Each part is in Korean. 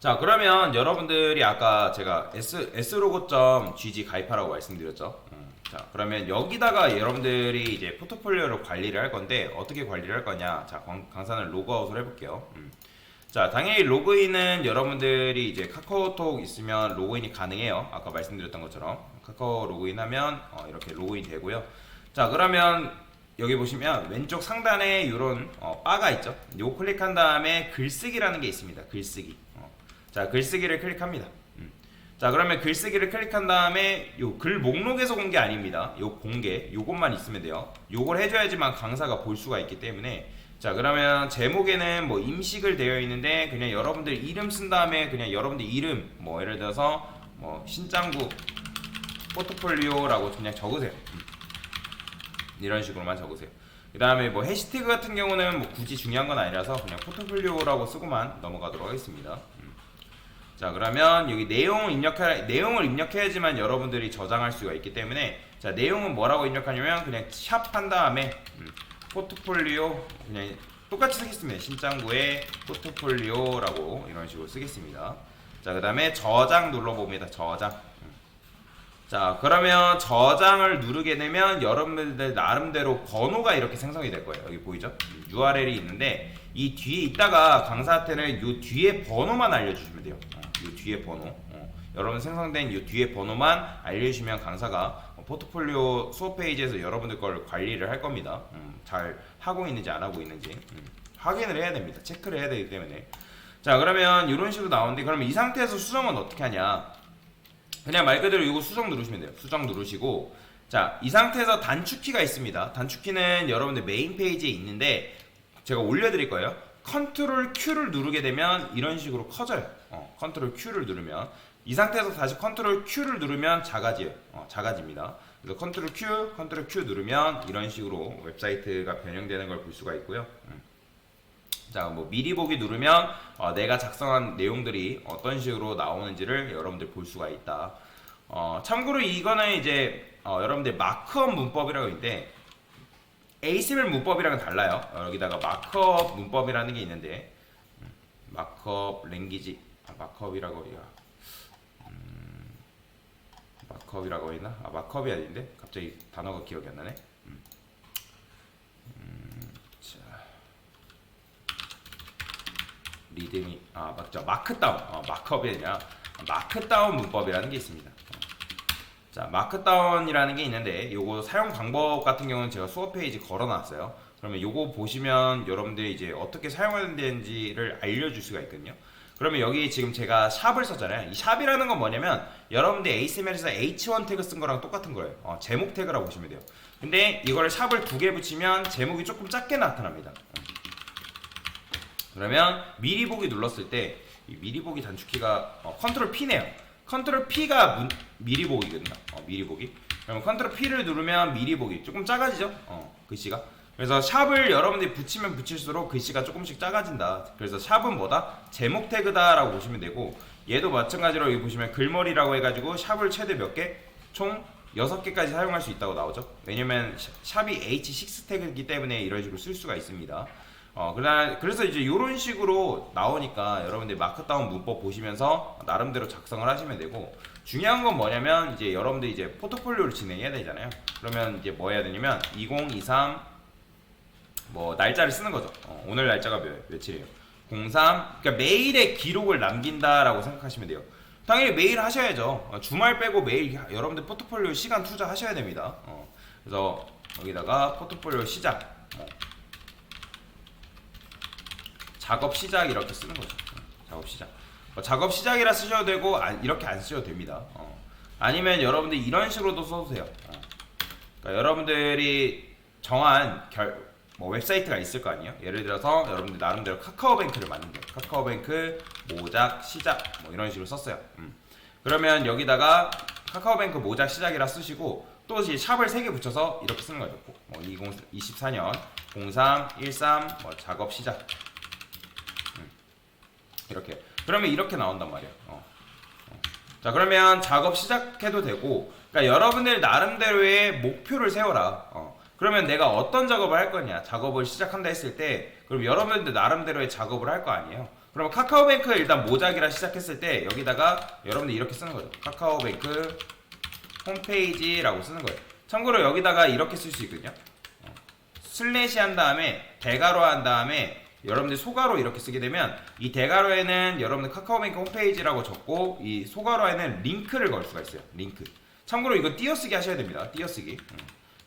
자 그러면 여러분들이 아까 제가 s s로고.gg 가입하라고 말씀드렸죠. 음, 자 그러면 여기다가 여러분들이 이제 포트폴리오를 관리를 할 건데 어떻게 관리를 할 거냐? 자 강, 강산을 로그아웃을 해볼게요. 음. 자 당연히 로그인은 여러분들이 이제 카카오톡 있으면 로그인이 가능해요. 아까 말씀드렸던 것처럼 카카오 로그인하면 어, 이렇게 로그인 되고요. 자 그러면 여기 보시면 왼쪽 상단에 이런 어, 바가 있죠. 요 클릭한 다음에 글쓰기라는 게 있습니다. 글쓰기. 어. 자 글쓰기를 클릭합니다. 음. 자 그러면 글쓰기를 클릭한 다음에 요 글 목록에서 공개 아닙니다. 요 공개 요것만 있으면 돼요. 요걸 해줘야지만 강사가 볼 수가 있기 때문에 자 그러면 제목에는 뭐 임식을 되어 있는데 그냥 여러분들 이름 쓴 다음에 그냥 여러분들 이름 뭐 예를 들어서 뭐 신짱구 포트폴리오라고 그냥 적으세요. 음. 이런 식으로만 적으세요. 그 다음에 뭐 해시태그 같은 경우는 뭐 굳이 중요한 건 아니라서 그냥 포트폴리오라고 쓰고만 넘어가도록 하겠습니다. 음. 자 그러면 여기 내용을 입력해 내용을 입력해야지만 여러분들이 저장할 수가 있기 때문에 자 내용은 뭐라고 입력하냐면 그냥 샵 한 다음에 음, 포트폴리오 그냥 똑같이 쓰겠습니다. 신짱구의 포트폴리오라고 이런 식으로 쓰겠습니다. 자 그 다음에 저장 눌러봅니다. 저장. 음. 자 그러면 저장을 누르게 되면 여러분들 나름대로 번호가 이렇게 생성이 될 거예요. 여기 보이죠? URL이 있는데 이 뒤에 있다가 강사한테는 이 뒤에 번호만 알려주시면 돼요. 어, 이 뒤에 번호. 어, 여러분 생성된 이 뒤에 번호만 알려주시면 강사가 어, 포트폴리오 수업 페이지에서 여러분들 걸 관리를 할 겁니다. 음, 잘 하고 있는지 안 하고 있는지 음, 확인을 해야 됩니다. 체크를 해야 되기 때문에. 자 그러면 이런 식으로 나오는데 그러면 이 상태에서 수정은 어떻게 하냐? 그냥 말 그대로 이거 수정 누르시면 돼요. 수정 누르시고 자, 이 상태에서 단축키가 있습니다. 단축키는 여러분들 메인 페이지에 있는데 제가 올려 드릴 거예요. 컨트롤 Q를 누르게 되면 이런 식으로 커져요. 어, 컨트롤 Q를 누르면 이 상태에서 다시 컨트롤 Q를 누르면 작아져요. 어, 작아집니다. 그래서 컨트롤 Q, 컨트롤 Q 누르면 이런 식으로 웹사이트가 변형되는 걸 볼 수가 있고요. 음. 자, 뭐 미리 보기 누르면 어, 내가 작성한 내용들이 어떤 식으로 나오는지를 여러분들 볼 수가 있다. 어, 참고로 이거는 이제 어, 여러분들 마크업 문법이라고 있는데 HTML 문법이랑은 달라요. 어, 여기다가 마크업 문법이라는 게 있는데 음, 마크업 랭귀지 아, 마크업이라고 해야 음, 마크업이라고 했나? 아 마크업이 아닌데 갑자기 단어가 기억이 안 나네. 음. 음, 자. 리듬이 아 맞죠 마크다운 어, 마크업이 아니라 마크다운 문법이라는 게 있습니다. 어. 자 마크다운이라는 게 있는데 요거 사용 방법 같은 경우는 제가 수업 페이지 걸어놨어요. 그러면 요거 보시면 여러분들이 이제 어떻게 사용해야 되는지를 알려줄 수가 있거든요. 그러면 여기 지금 제가 샵을 썼잖아요. 이 샵이라는 건 뭐냐면 여러분들 HTML에서 H1 태그 쓴 거랑 똑같은 거예요. 어, 제목 태그라고 보시면 돼요. 근데 이거를 샵을 두 개 붙이면 제목이 조금 작게 나타납니다. 어. 그러면 미리 보기 눌렀을 때이 미리 보기 단축키가 어, 컨트롤 P네요. 컨트롤 P가 문, 미리 보기거든요. 어, 미리 보기. 그러면 컨트롤 P를 누르면 미리 보기 조금 작아지죠? 어, 글씨가. 그래서 샵을 여러분들이 붙이면 붙일수록 글씨가 조금씩 작아진다. 그래서 샵은 뭐다? 제목 태그다라고 보시면 되고 얘도 마찬가지로 여기 보시면 글머리라고 해가지고 샵을 최대 몇 개? 총 6개까지 사용할 수 있다고 나오죠. 왜냐면 샵- 샵이 H6 태그이기 때문에 이런 식으로 쓸 수가 있습니다. 어, 그래서 이제 이런 식으로 나오니까 여러분들 마크다운 문법 보시면서 나름대로 작성을 하시면 되고 중요한 건 뭐냐면 이제 여러분들 이제 포트폴리오를 진행해야 되잖아요. 그러면 이제 뭐 해야 되냐면 2023 뭐 날짜를 쓰는 거죠. 어, 오늘 날짜가 몇, 며칠이에요? 03 그러니까 매일의 기록을 남긴다라고 생각하시면 돼요. 당연히 매일 하셔야죠. 어, 주말 빼고 매일 여러분들 포트폴리오 시간 투자하셔야 됩니다. 어, 그래서 여기다가 포트폴리오 시작. 어, 작업 시작 이렇게 쓰는 거죠. 어, 작업 시작. 어, 작업 시작이라 쓰셔도 되고 안- 이렇게 안 쓰셔도 됩니다. 어. 아니면 여러분들 이런 식으로도 써도 돼요. 어. 그러니까 여러분들이 정한 결, 뭐 웹사이트가 있을 거 아니에요. 예를 들어서 여러분들 나름대로 카카오뱅크를 만든대요. 카카오뱅크 모작 시작 뭐 이런 식으로 썼어요. 음. 그러면 여기다가 카카오뱅크 모작 시작이라 쓰시고 또 이제 샵을 3개 붙여서 이렇게 쓰는 거죠. 뭐 2024년 03 13 뭐 작업 시작 이렇게 그러면 이렇게 나온단 말이에요. 어. 어. 자 그러면 작업 시작해도 되고 그러니까 여러분들 나름대로의 목표를 세워라. 어. 그러면 내가 어떤 작업을 할 거냐 작업을 시작한다 했을 때 그럼 여러분들 나름대로의 작업을 할 거 아니에요. 그러면 카카오뱅크 일단 모작이라 시작했을 때 여기다가 여러분들 이렇게 쓰는 거죠. 카카오뱅크 홈페이지라고 쓰는 거예요. 참고로 여기다가 이렇게 쓸 수 있거든요. 어. 슬래시 한 다음에 대가로 한 다음에 여러분들 소가로 이렇게 쓰게 되면 이 대가로에는 여러분들 카카오뱅크 홈페이지라고 적고 이 소가로에는 링크를 걸 수가 있어요. 링크. 참고로 이거 띄어쓰기 하셔야 됩니다. 띄어쓰기. 음.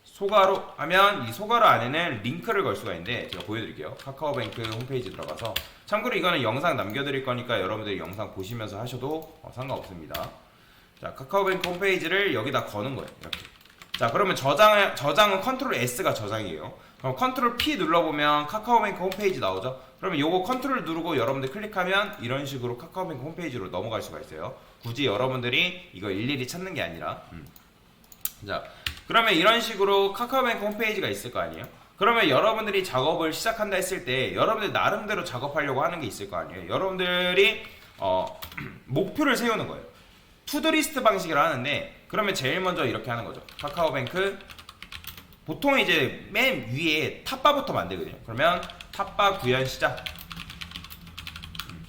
소가로 하면 이 소가로 안에는 링크를 걸 수가 있는데 제가 보여드릴게요. 카카오뱅크 홈페이지 들어가서 참고로 이거는 영상 남겨드릴 거니까 여러분들이 영상 보시면서 하셔도 어, 상관없습니다. 자 카카오뱅크 홈페이지를 여기다 거는 거예요. 이렇게. 자 그러면 저장 저장은 컨트롤 S가 저장이에요. 그럼 컨트롤 P 눌러보면 카카오뱅크 홈페이지 나오죠. 그러면 요거 컨트롤 누르고 여러분들 클릭하면 이런 식으로 카카오뱅크 홈페이지로 넘어갈 수가 있어요. 굳이 여러분들이 이거 일일이 찾는 게 아니라. 음. 자 그러면 이런 식으로 카카오뱅크 홈페이지가 있을 거 아니에요? 그러면 여러분들이 작업을 시작한다 했을 때 여러분들 나름대로 작업하려고 하는 게 있을 거 아니에요? 여러분들이 어, 목표를 세우는 거예요. 투두리스트 방식을 하는데 그러면 제일 먼저 이렇게 하는 거죠. 카카오뱅크 보통 이제 맨 위에 탑바부터 만들거든요. 그러면 탑바 구현 시작. 음,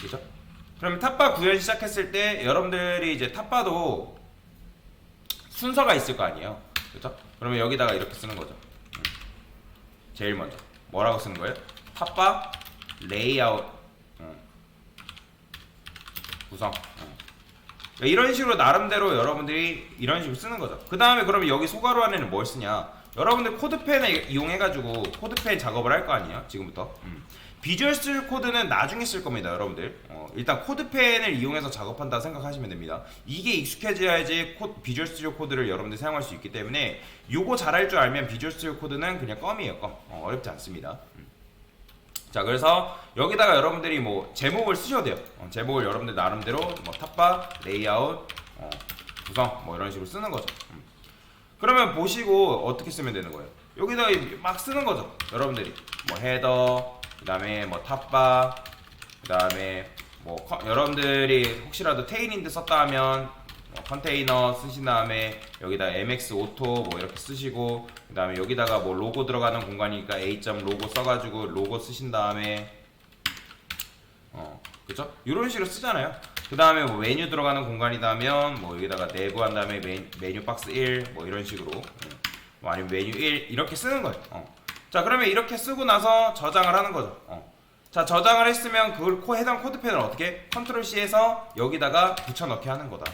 그죠? 그러면 탑바 구현 시작했을 때 여러분들이 이제 탑바도 순서가 있을 거 아니에요. 그죠? 그러면 여기다가 이렇게 쓰는 거죠. 음. 제일 먼저 뭐라고 쓰는 거예요? 탑바 레이아웃 음. 구성. 음. 그러니까 이런 식으로 나름대로 여러분들이 이런 식으로 쓰는 거죠. 그 다음에 그러면 여기 소가로 안에는 뭘 쓰냐? 여러분들 코드펜을 이용해가지고 코드펜 작업을 할 거 아니에요? 지금부터. 음. 비주얼 스튜디오 코드는 나중에 쓸 겁니다, 여러분들. 어, 일단 코드펜을 이용해서 작업한다 생각하시면 됩니다. 이게 익숙해져야지 코, 비주얼 스튜디오 코드를 여러분들 사용할 수 있기 때문에 요거 잘할 줄 알면 비주얼 스튜디오 코드는 그냥 껌이에요, 껌. 어, 어렵지 않습니다. 음. 자 그래서 여기다가 여러분들이 뭐 제목을 쓰셔도 돼요. 어, 제목을 여러분들 나름대로 뭐 탑바 레이아웃 어, 구성 뭐 이런 식으로 쓰는 거죠. 음. 그러면 보시고 어떻게 쓰면 되는 거예요? 여기다가 막 쓰는 거죠 여러분들이. 뭐 헤더 그 다음에 뭐 탑바 그 다음에 뭐 커- 여러분들이 혹시라도 테일인드 썼다 하면 뭐 컨테이너 쓰신 다음에 여기다 MX 오토 뭐 이렇게 쓰시고 그 다음에 여기다가 뭐 로고 들어가는 공간이니까 A 점 로고 써가지고 로고 쓰신 다음에 어 그죠? 이런 식으로 쓰잖아요. 그 다음에 뭐 메뉴 들어가는 공간이다면 뭐 여기다가 내부 한 다음에 메, 메뉴 박스 1 뭐 이런 식으로 음. 뭐 아니면 메뉴 1 이렇게 쓰는 거예요. 어. 자 그러면 이렇게 쓰고 나서 저장을 하는 거죠. 어. 자 저장을 했으면 코 해당 코드펜을 어떻게 컨트롤 C에서 여기다가 붙여넣기 하는 거다.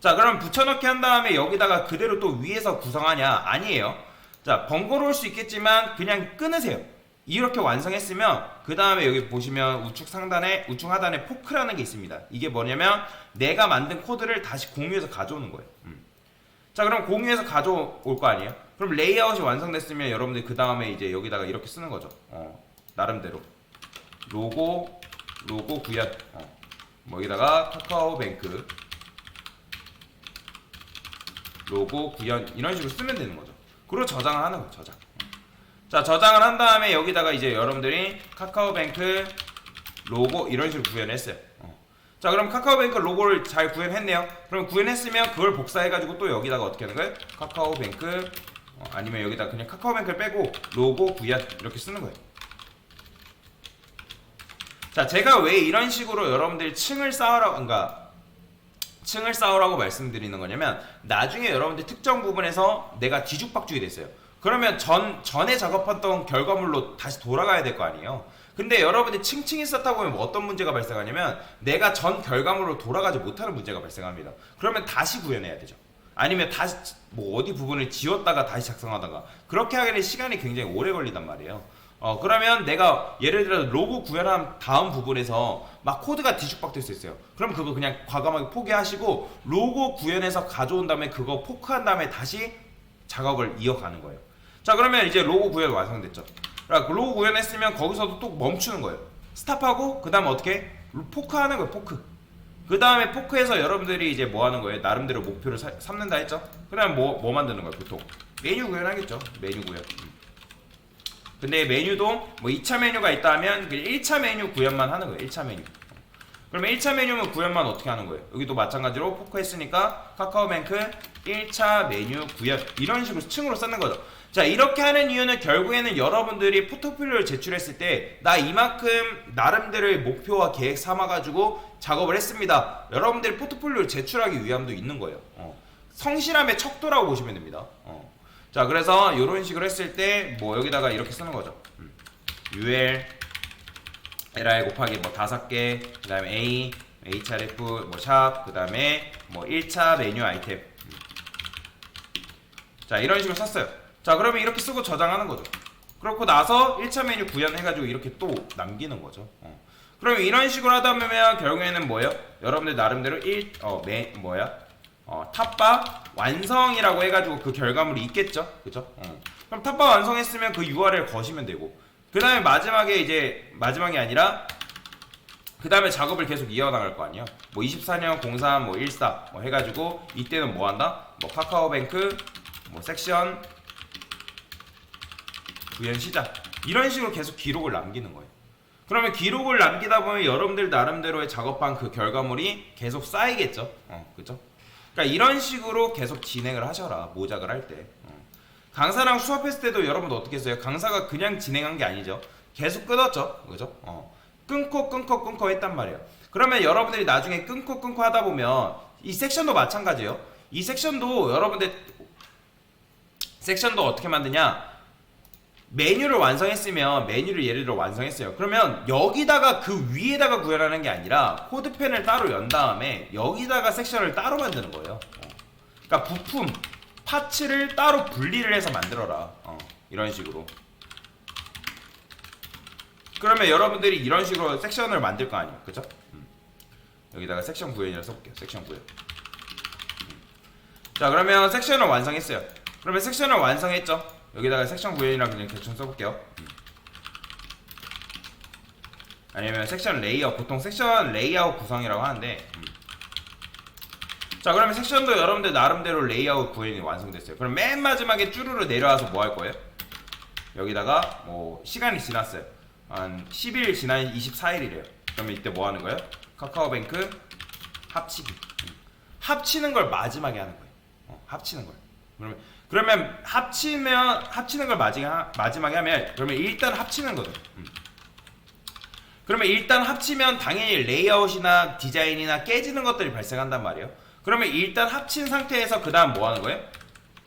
어. 자 그럼 붙여넣기 한 다음에 여기다가 그대로 또 위에서 구성하냐? 아니에요. 자 번거로울 수 있겠지만 그냥 끊으세요. 이렇게 완성했으면 그 다음에 여기 보시면 우측 상단에 우측 하단에 포크라는 게 있습니다. 이게 뭐냐면 내가 만든 코드를 다시 공유해서 가져오는 거예요. 음. 자 그럼 공유해서 가져올 거 아니에요? 그럼 레이아웃이 완성됐으면 여러분들 그 다음에 이제 여기다가 이렇게 쓰는 거죠. 어, 나름대로. 로고 로고 구현. 어. 뭐 여기다가 카카오뱅크 로고, 구현 이런 식으로 쓰면 되는 거죠. 그리고 저장을 하는 거죠. 저장. 자, 저장을 한 다음에 여기다가 이제 여러분들이 카카오뱅크 로고 이런 식으로 구현했어요. 어. 자, 그럼 카카오뱅크 로고를 잘 구현했네요. 그럼 구현했으면 그걸 복사해가지고 또 여기다가 어떻게 하는 거예요? 카카오뱅크 어, 아니면 여기다 그냥 카카오뱅크를 빼고 로고 구현 이렇게 쓰는 거예요. 자, 제가 왜 이런 식으로 여러분들이 층을 쌓으라고, 그러니까 층을 쌓으라고 말씀드리는 거냐면 나중에 여러분들 특정 부분에서 내가 뒤죽박죽이 됐어요. 그러면 전 전에 작업했던 결과물로 다시 돌아가야 될 거 아니에요. 근데 여러분들이 층층이 쌓다 보면 뭐 어떤 문제가 발생하냐면 내가 전 결과물로 돌아가지 못하는 문제가 발생합니다. 그러면 다시 구현해야 되죠. 아니면 다시 뭐 어디 부분을 지웠다가 다시 작성하다가 그렇게 되면 시간이 굉장히 오래 걸리단 말이에요. 어 그러면 내가 예를 들어 로고 구현한 다음 부분에서 막 코드가 뒤죽박될 수 있어요. 그럼 그거 그냥 과감하게 포기하시고 로고 구현해서 가져온 다음에 그거 포크한 다음에 다시 작업을 이어가는 거예요. 자 그러면 이제 로고 구현 완성됐죠. 그러니까 로고 구현했으면 거기서도 또 멈추는 거예요. 스탑하고 그 다음 어떻게 포크하는 거예요. 포크. 그 다음에 포크에서 여러분들이 이제 뭐 하는 거예요? 나름대로 목표를 사- 삼는다 했죠? 그 다음 뭐, 뭐 만드는 거예요, 보통? 메뉴 구현하겠죠? 메뉴 구현. 음. 근데 메뉴도 뭐 2차 메뉴가 있다면 그 1차 메뉴 구현만 하는 거예요. 1차 메뉴. 그러면 1차 메뉴면 구현만 어떻게 하는 거예요? 여기도 마찬가지로 포크 했으니까 카카오뱅크 1차 메뉴 구현 이런 식으로 층으로 쌓는 거죠. 자 이렇게 하는 이유는 결국에는 여러분들이 포트폴리오를 제출했을 때 나 이만큼 나름대로의 목표와 계획 삼아가지고 작업을 했습니다. 여러분들이 포트폴리오를 제출하기 위함도 있는 거예요. 어. 성실함의 척도라고 보시면 됩니다. 어. 자 그래서 이런 식으로 했을 때 뭐 여기다가 이렇게 쓰는 거죠. 음. UL LI 곱하기 뭐 다섯 개, 그 다음에 A, HRF, 뭐샵, 그 다음에 뭐 1차 메뉴 아이템. 음. 자 이런 식으로 썼어요. 자 그러면 이렇게 쓰고 저장하는 거죠. 그렇고 나서 1차 메뉴 구현해가지고 이렇게 또 남기는 거죠. 어. 그러면 이런 식으로 하다 보면 결국에는 뭐예요? 여러분들 나름대로 1, 어, 매, 뭐야? 어, 탑바 완성이라고 해가지고 그 결과물이 있겠죠? 그죠? 어. 그럼 탑바 완성했으면 그 URL 거시면 되고 그 다음에 마지막에 이제 마지막이 아니라 그 다음에 작업을 계속 이어나갈 거 아니에요? 뭐 24년 03, 뭐 14, 뭐 해가지고 이때는 뭐 한다? 뭐 카카오뱅크, 뭐 섹션, 구현 시작 이런 식으로 계속 기록을 남기는 거예요. 그러면 기록을 남기다 보면 여러분들 나름대로의 작업한 그 결과물이 계속 쌓이겠죠. 어, 그죠? 그러니까 이런 식으로 계속 진행을 하셔라 모작을 할 때. 어. 강사랑 수업했을 때도 여러분도 어떻게 했어요? 강사가 그냥 진행한 게 아니죠. 계속 끊었죠, 그죠? 어. 끊고 끊고 끊고 했단 말이에요. 그러면 여러분들이 나중에 끊고 끊고 하다 보면 이 섹션도 마찬가지예요. 이 섹션도 여러분들 섹션도 어떻게 만드냐? 메뉴를 완성했으면 메뉴를 예를 들어 완성했어요. 그러면 여기다가 그 위에다가 구현하는 게 아니라 코드펜을 따로 연 다음에 여기다가 섹션을 따로 만드는 거예요. 어. 그러니까 부품 파츠를 따로 분리를 해서 만들어라. 어, 이런 식으로. 그러면 여러분들이 이런 식으로 섹션을 만들 거 아니에요. 그죠? 음. 여기다가 섹션 구현이라 써볼게요. 섹션 구현. 음. 자, 그러면 섹션을 완성했어요. 그러면 섹션을 완성했죠? 여기다가 섹션 구현이라 그냥 대충 써볼게요. 음. 아니면 섹션 레이아웃, 보통 섹션 레이아웃 구성이라고 하는데, 음. 자, 그러면 섹션도 여러분들 나름대로 레이아웃 구현이 완성됐어요. 그럼 맨 마지막에 쭈루루 내려와서 뭐 할 거예요? 여기다가 뭐 시간이 지났어요. 한 10일 지난 24일이래요. 그러면 이때 뭐 하는 거예요? 카카오뱅크 합치기. 음. 합치는 걸 마지막에 하는 거예요. 어, 합치는 걸. 그러면 그러면 합치면 합치는 걸 마지막 마지막에 하면 그러면 일단 합치는 거죠. 음. 그러면 일단 합치면 당연히 레이아웃이나 디자인이나 깨지는 것들이 발생한단 말이에요. 그러면 일단 합친 상태에서 그 다음 뭐 하는 거예요?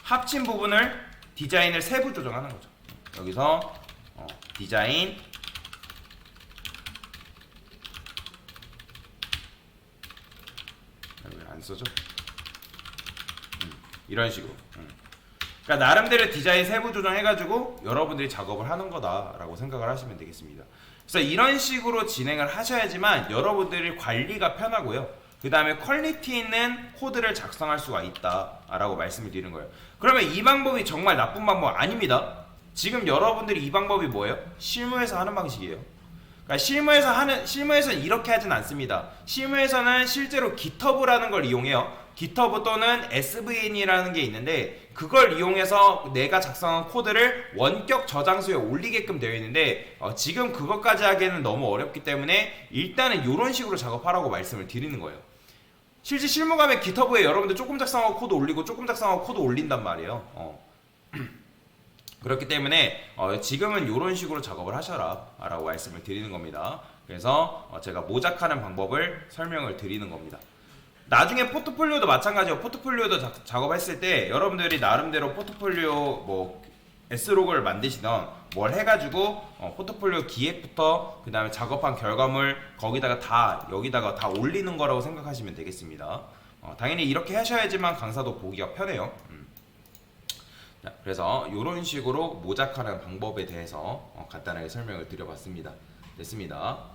합친 부분을 디자인을 세부 조정하는 거죠. 여기서 어, 디자인 왜안 써져? 음, 이런 식으로. 음. 그러니까 나름대로 디자인 세부 조정해가지고 여러분들이 작업을 하는 거다라고 생각을 하시면 되겠습니다. 그래서 이런 식으로 진행을 하셔야지만 여러분들이 관리가 편하고요. 그 다음에 퀄리티 있는 코드를 작성할 수가 있다라고 말씀을 드리는 거예요. 그러면 이 방법이 정말 나쁜 방법 아닙니다. 지금 여러분들이 이 방법이 뭐예요? 실무에서 하는 방식이에요. 그러니까 실무에서 하는 실무에서는 이렇게 하진 않습니다. 실무에서는 실제로 GitHub라는 걸 이용해요. GitHub 또는 SVN이라는 게 있는데 그걸 이용해서 내가 작성한 코드를 원격 저장소에 올리게끔 되어 있는데 어, 지금 그것까지 하기에는 너무 어렵기 때문에 일단은 이런 식으로 작업하라고 말씀을 드리는 거예요. 실제 실무 가면 GitHub에 여러분들 조금 작성하고 코드 올리고 조금 작성하고 코드 올린단 말이에요. 어. 그렇기 때문에 어, 지금은 이런 식으로 작업을 하셔라 라고 말씀을 드리는 겁니다. 그래서 어, 제가 모작하는 방법을 설명을 드리는 겁니다. 나중에 포트폴리오도 마찬가지예요. 포트폴리오도 자, 작업했을 때 여러분들이 나름대로 포트폴리오 뭐 S록을 만드시던 뭘 해가지고 어, 포트폴리오 기획부터 그 다음에 작업한 결과물 거기다가 다 여기다가 다 올리는 거라고 생각하시면 되겠습니다. 어, 당연히 이렇게 하셔야지만 강사도 보기가 편해요. 음. 자, 그래서 이런 식으로 모작하는 방법에 대해서 어, 간단하게 설명을 드려봤습니다. 됐습니다.